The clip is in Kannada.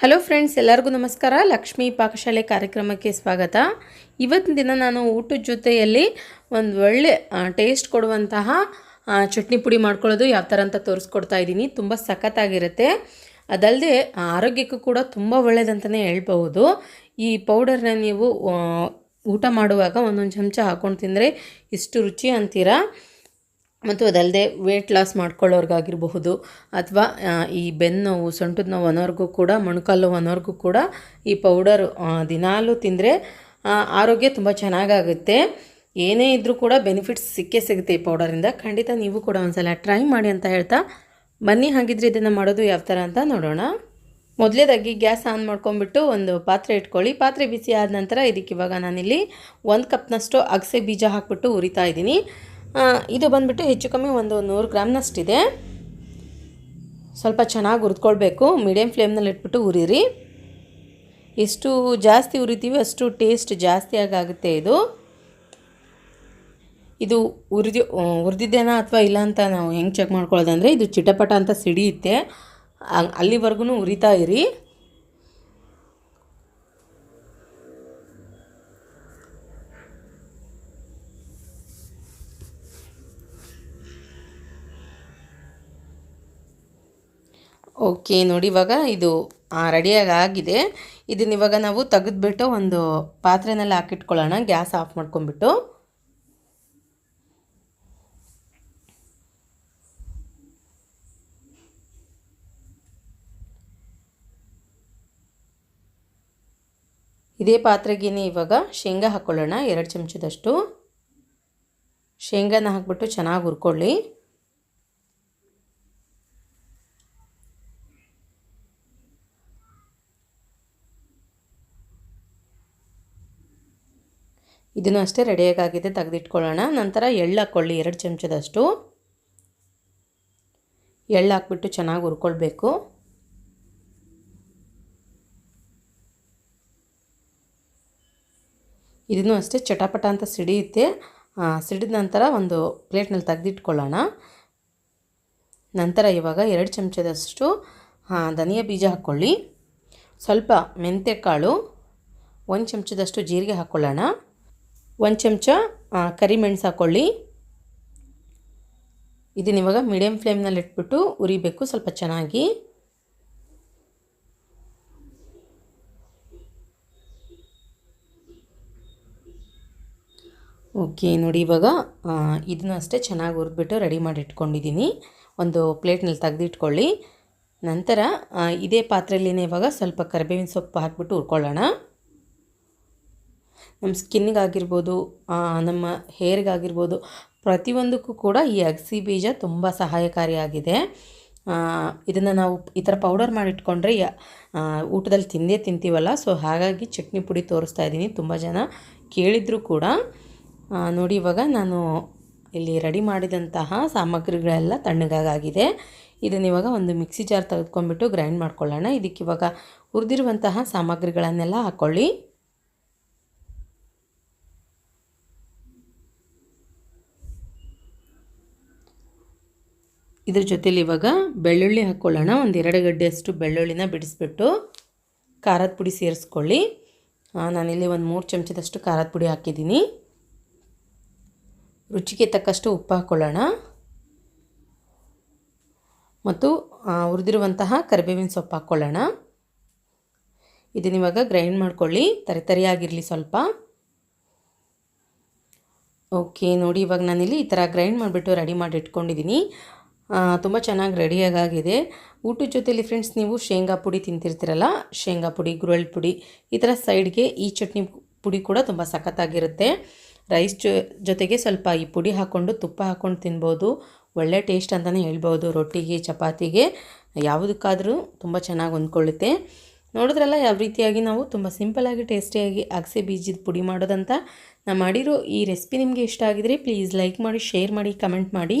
ಹಲೋ ಫ್ರೆಂಡ್ಸ್ ಎಲ್ಲರಿಗೂ ನಮಸ್ಕಾರ. ಲಕ್ಷ್ಮೀ ಪಾಕಶಾಲೆ ಕಾರ್ಯಕ್ರಮಕ್ಕೆ ಸ್ವಾಗತ. ಇವತ್ತಿನ ದಿನ ನಾನು ಊಟದ ಜೊತೆಯಲ್ಲಿ ಒಂದು ಒಳ್ಳೆ ಟೇಸ್ಟ್ ಕೊಡುವಂತಹ ಚಟ್ನಿ ಪುಡಿ ಮಾಡ್ಕೊಳ್ಳೋದು ಯಾವ ಥರ ಅಂತ ತೋರಿಸ್ಕೊಡ್ತಾ ಇದ್ದೀನಿ. ತುಂಬ ಸಖತ್ತಾಗಿರುತ್ತೆ. ಅದಲ್ಲದೆ ಆರೋಗ್ಯಕ್ಕೂ ಕೂಡ ತುಂಬ ಒಳ್ಳೆಯದಂತಲೇ ಹೇಳ್ಬಹುದು. ಈ ಪೌಡರ್ನ ನೀವು ಊಟ ಮಾಡುವಾಗ ಒಂದೊಂದು ಚಮಚ ಹಾಕ್ಕೊಂಡು ತಿಂದರೆ ಇಷ್ಟು ರುಚಿ ಅಂತೀರಾ? ಮತ್ತು ಅದಲ್ಲದೆ ವೇಟ್ ಲಾಸ್ ಮಾಡ್ಕೊಳ್ಳೋರ್ಗಾಗಿರಬಹುದು ಅಥವಾ ಈ ಬೆನ್ನು ನೋವು, ಸೊಂಟದ ನೋವು ಅನ್ನೋರ್ಗೂ ಕೂಡ, ಮೊಣಕಾಲು ನೋವು ಅನ್ನೋರ್ಗೂ ಕೂಡ ಈ ಪೌಡರ್ ದಿನಾಲೂ ತಿಂದರೆ ಆರೋಗ್ಯ ತುಂಬ ಚೆನ್ನಾಗಾಗುತ್ತೆ. ಏನೇ ಇದ್ದರೂ ಕೂಡ ಬೆನಿಫಿಟ್ಸ್ ಸಿಕ್ಕೇ ಸಿಗುತ್ತೆ ಈ ಪೌಡರಿಂದ ಖಂಡಿತ ನೀವು ಕೂಡ ಒಂದ್ಸಲ ಟ್ರೈ ಮಾಡಿ ಅಂತ ಹೇಳ್ತಾ, ಬನ್ನಿ ಹಾಗಿದ್ರೆ ಇದನ್ನು ಮಾಡೋದು ಯಾವ ಥರ ಅಂತ ನೋಡೋಣ. ಮೊದಲೇದಾಗಿ ಗ್ಯಾಸ್ ಆನ್ ಮಾಡ್ಕೊಂಬಿಟ್ಟು ಒಂದು ಪಾತ್ರೆ ಇಟ್ಕೊಳ್ಳಿ. ಪಾತ್ರೆ ಬಿಸಿ ಆದ ನಂತರ ಇದಕ್ಕೆ ಇವಾಗ ನಾನಿಲ್ಲಿ ಒಂದು ಕಪ್ನಷ್ಟು ಅಗಸೆ ಬೀಜ ಹಾಕ್ಬಿಟ್ಟು ಉರಿತಾ ಇದ್ದೀನಿ. ಇದು ಬಂದುಬಿಟ್ಟು ಹೆಚ್ಚು ಕಮ್ಮಿ ಒಂದು ನೂರು ಗ್ರಾಮ್ನಷ್ಟಿದೆ ಸ್ವಲ್ಪ ಚೆನ್ನಾಗಿ ಹುರಿದ್ಕೊಳ್ಬೇಕು. ಮೀಡಿಯಮ್ ಫ್ಲೇಮ್ನಲ್ಲಿ ಇಟ್ಬಿಟ್ಟು ಉರಿರಿ ಎಷ್ಟು ಜಾಸ್ತಿ ಉರಿತೀವಿ ಅಷ್ಟು ಟೇಸ್ಟ್ ಜಾಸ್ತಿ ಆಗುತ್ತೆ ಇದು. ಇದು ಉರಿದು ಉರಿದಿದ್ದೇನಾ ಅಥವಾ ಇಲ್ಲ ಅಂತ ನಾವು ಹೆಂಗೆ ಚೆಕ್ ಮಾಡ್ಕೊಳ್ಳೋದಂದರೆ ಇದು ಚಿಟಪಟ ಅಂತ ಸಿಡಿಯುತ್ತೆ. ಅಲ್ಲಿವರೆಗೂ ಉರಿತಾ ಇರಿ. ಓಕೆ, ನೋಡಿ ಇವಾಗ ಇದು ರೆಡಿಯಾಗಿ ಆಗಿದೆ ಇದನ್ನ ಇವಾಗ ನಾವು ತೆಗೆದ್ಬಿಟ್ಟು ಒಂದು ಪಾತ್ರೆನಲ್ಲಿ ಹಾಕಿಟ್ಕೊಳ್ಳೋಣ, ಗ್ಯಾಸ್ ಆಫ್ ಮಾಡ್ಕೊಂಬಿಟ್ಟು ಇದೇ ಪಾತ್ರೆಗೇನೆ ಇವಾಗ ಶೇಂಗಾ ಹಾಕ್ಕೊಳ್ಳೋಣ ಎರಡು ಚಮಚದಷ್ಟು. ಶೇಂಗಾನ ಹಾಕ್ಬಿಟ್ಟು ಚೆನ್ನಾಗಿ ಹುರ್ಕೊಳ್ಳಿ. ಇದನ್ನು ಅಷ್ಟೇ ರೆಡಿಯಾಗಿದೆ ತೆಗೆದಿಟ್ಕೊಳ್ಳೋಣ. ನಂತರ ಎಳ್ಳು ಹಾಕ್ಕೊಳ್ಳಿ, ಎರಡು ಚಮಚದಷ್ಟು. ಎಳ್ಳು ಹಾಕ್ಬಿಟ್ಟು ಚೆನ್ನಾಗಿ ಹುರ್ಕೊಳ್ಬೇಕು. ಇದನ್ನು ಅಷ್ಟೇ ಚಟಪಟ ಅಂತ ಸಿಡಿಯುತ್ತೆ. ಸಿಡಿದ ನಂತರ ಒಂದು ಪ್ಲೇಟ್ನಲ್ಲಿ ತೆಗೆದಿಟ್ಕೊಳ್ಳೋಣ. ನಂತರ ಇವಾಗ ಎರಡು ಚಮಚದಷ್ಟು ಧನಿಯಾ ಬೀಜ ಹಾಕ್ಕೊಳ್ಳಿ. ಸ್ವಲ್ಪ ಮೆಂತ್ಯ ಕಾಳು, ಒಂದು ಚಮಚದಷ್ಟು ಜೀರಿಗೆ ಹಾಕ್ಕೊಳ್ಳೋಣ. ಒಂದು ಚಮಚ ಕರಿಮೆಣ್ಸು ಹಾಕ್ಕೊಳ್ಳಿ ಇದನ್ನ ಇವಾಗ ಮೀಡಿಯಮ್ ಫ್ಲೇಮ್ನಲ್ಲಿ ಇಟ್ಬಿಟ್ಟು ಉರಿಬೇಕು ಸ್ವಲ್ಪ ಚೆನ್ನಾಗಿ. ಓಕೆ, ನೋಡಿ ಇವಾಗ ಇದನ್ನು ಅಷ್ಟೇ ಚೆನ್ನಾಗಿ ಹುರಿದ್ಬಿಟ್ಟು ರೆಡಿ ಮಾಡಿ ಇಟ್ಕೊಂಡಿದ್ದೀನಿ. ಒಂದು ಪ್ಲೇಟ್ನಲ್ಲಿ ತೆಗೆದಿಟ್ಕೊಳ್ಳಿ ನಂತರ ಇದೇ ಪಾತ್ರೆಯಲ್ಲಿನೇ ಇವಾಗ ಸ್ವಲ್ಪ ಕರಿಬೇವಿನ ಸೊಪ್ಪು ಹಾಕ್ಬಿಟ್ಟು ಹುರ್ಕೊಳ್ಳೋಣ. ನಮ್ಮ ಸ್ಕಿನ್ಗಾಗಿರ್ಬೋದು ನಮ್ಮ ಹೇರ್ಗಾಗಿರ್ಬೋದು ಪ್ರತಿಯೊಂದಕ್ಕೂ ಕೂಡ ಈ ಅಗಸಿ ಬೀಜ ತುಂಬ ಸಹಾಯಕಾರಿಯಾಗಿದೆ ಇದನ್ನು ನಾವು ಈ ಥರ ಪೌಡರ್ ಮಾಡಿಟ್ಕೊಂಡ್ರೆ ಊಟದಲ್ಲಿ ತಿಂದೇ ತಿಂತೀವಲ್ಲ ಸೊ ಹಾಗಾಗಿ ಚಟ್ನಿ ಪುಡಿ ತೋರಿಸ್ತಾ ಇದ್ದೀನಿ. ತುಂಬ ಜನ ಕೇಳಿದರೂ ಕೂಡ. ನೋಡಿ ಇವಾಗ ನಾನು ಇಲ್ಲಿ ರೆಡಿ ಮಾಡಿದಂತಹ ಸಾಮಗ್ರಿಗಳೆಲ್ಲ ತಣ್ಣಗಾಗಿದೆ ಇದನ್ನ ಇವಾಗ ಒಂದು ಮಿಕ್ಸಿ ಜಾರ್ ತೆಗೆದುಕೊಂಡ್ಬಿಟ್ಟು ಗ್ರೈಂಡ್ ಮಾಡ್ಕೊಳ್ಳೋಣ. ಇದಕ್ಕೆ ಇವಾಗ ಹುರಿದಿರುವಂತಹ ಸಾಮಗ್ರಿಗಳನ್ನೆಲ್ಲ ಹಾಕ್ಕೊಳ್ಳಿ ಇದ್ರ ಜೊತೇಲಿ ಇವಾಗ ಬೆಳ್ಳುಳ್ಳಿ ಹಾಕ್ಕೊಳ್ಳೋಣ ಒಂದು ಎರಡು ಗಡ್ಡೆಯಷ್ಟು ಬೆಳ್ಳುಳ್ಳಿನ ಬಿಡಿಸ್ಬಿಟ್ಟು ಖಾರದ ಪುಡಿ ಸೇರಿಸ್ಕೊಳ್ಳಿ. ನಾನಿಲ್ಲಿ ಒಂದು ಮೂರು ಚಮಚದಷ್ಟು ಖಾರದ ಪುಡಿ ಹಾಕಿದ್ದೀನಿ. ರುಚಿಗೆ ತಕ್ಕಷ್ಟು ಉಪ್ಪು ಹಾಕ್ಕೊಳ್ಳೋಣ ಮತ್ತು ಹುರಿದಿರುವಂತಹ ಕರಿಬೇವಿನ ಸೊಪ್ಪು ಹಾಕ್ಕೊಳ್ಳೋಣ ಇದನ್ನಿವಾಗ ಗ್ರೈಂಡ್ ಮಾಡ್ಕೊಳ್ಳಿ. ತರಿ ತರಿಯಾಗಿರಲಿ ಸ್ವಲ್ಪ. ಓಕೆ, ನೋಡಿ ಇವಾಗ ನಾನಿಲ್ಲಿ ಈ ಥರ ಗ್ರೈಂಡ್ ಮಾಡಿಬಿಟ್ಟು ರೆಡಿ ಮಾಡಿ ಇಟ್ಕೊಂಡಿದ್ದೀನಿ. ತುಂಬ ಚೆನ್ನಾಗಿ ರೆಡಿಯಾಗಿದೆ ಊಟದ ಜೊತೆಯಲ್ಲಿ ಫ್ರೆಂಡ್ಸ್ ನೀವು ಶೇಂಗಾ ಪುಡಿ ತಿಂತಿರ್ತೀರಲ್ಲ, ಶೇಂಗಾ ಪುಡಿ ಗುರಳ್ ಪುಡಿ, ಈ ಥರ ಸೈಡ್ಗೆ ಈ ಚಟ್ನಿ ಪುಡಿ ಕೂಡ ತುಂಬ ಸಖತ್ತಾಗಿರುತ್ತೆ. ರೈಸ್ ಜೊತೆಗೆ ಸ್ವಲ್ಪ ಈ ಪುಡಿ ಹಾಕ್ಕೊಂಡು ತುಪ್ಪ ಹಾಕ್ಕೊಂಡು ತಿನ್ಬೋದು. ಒಳ್ಳೆ ಟೇಸ್ಟ್ ಅಂತಲೇ ಹೇಳ್ಬೋದು ರೊಟ್ಟಿಗೆ, ಚಪಾತಿಗೆ. ಯಾವುದಕ್ಕಾದರೂ ತುಂಬ ಚೆನ್ನಾಗಿ ಹೊಂದ್ಕೊಳ್ಳುತ್ತೆ. ನೋಡಿದ್ರಲ್ಲ ಯಾವ ರೀತಿಯಾಗಿ ನಾವು ತುಂಬ ಸಿಂಪಲಾಗಿ ಟೇಸ್ಟಿಯಾಗಿ ಅಗಸೆ ಬೀಜದ ಪುಡಿ ಮಾಡೋದಂತ. ನಾನು ಮಾಡಿರೋ ಈ ರೆಸಿಪಿ ನಿಮಗೆ ಇಷ್ಟ ಆಗಿದರೆ ಪ್ಲೀಸ್ ಲೈಕ್ ಮಾಡಿ ಶೇರ್ ಮಾಡಿ ಕಮೆಂಟ್ ಮಾಡಿ.